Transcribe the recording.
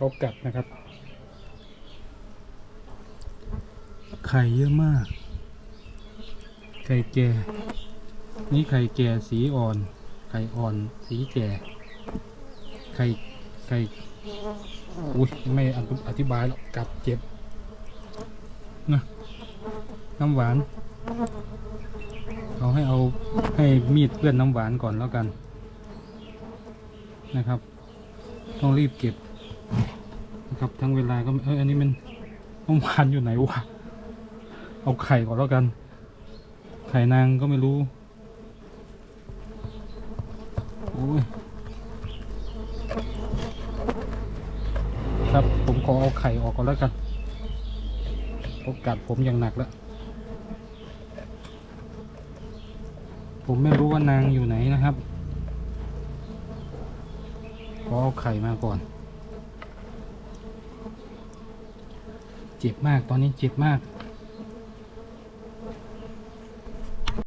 เขากัดนะครับ ไข่เยอะมาก ไข่แก่ นี่ไข่แก่สีอ่อน ไข่อ่อนสีแก่ ไข่ไข่อุ้ยไม่อธิบายหรอกกัดเจ็บนะน้ำหวานเอาให้เอาให้มีดเปื้อนน้ำหวานก่อนแล้วกันนะครับ ต้องรีบเก็บ นะครับทั้งเวลาก็เอออันนี้มันน้ำหวานอยู่ไหนวะเอาไข่ก่อนแล้วกัน ไข่นางก็ไม่รู้โอ้ยครับผมขอเอาไข่ออกก่อนแล้วกันโอกาสผมอย่างหนักแล้วผมไม่รู้ว่านางอยู่ไหนนะครับขอเอาไข่มาก่อน เจ็บมากตอนนี้เจ็บมาก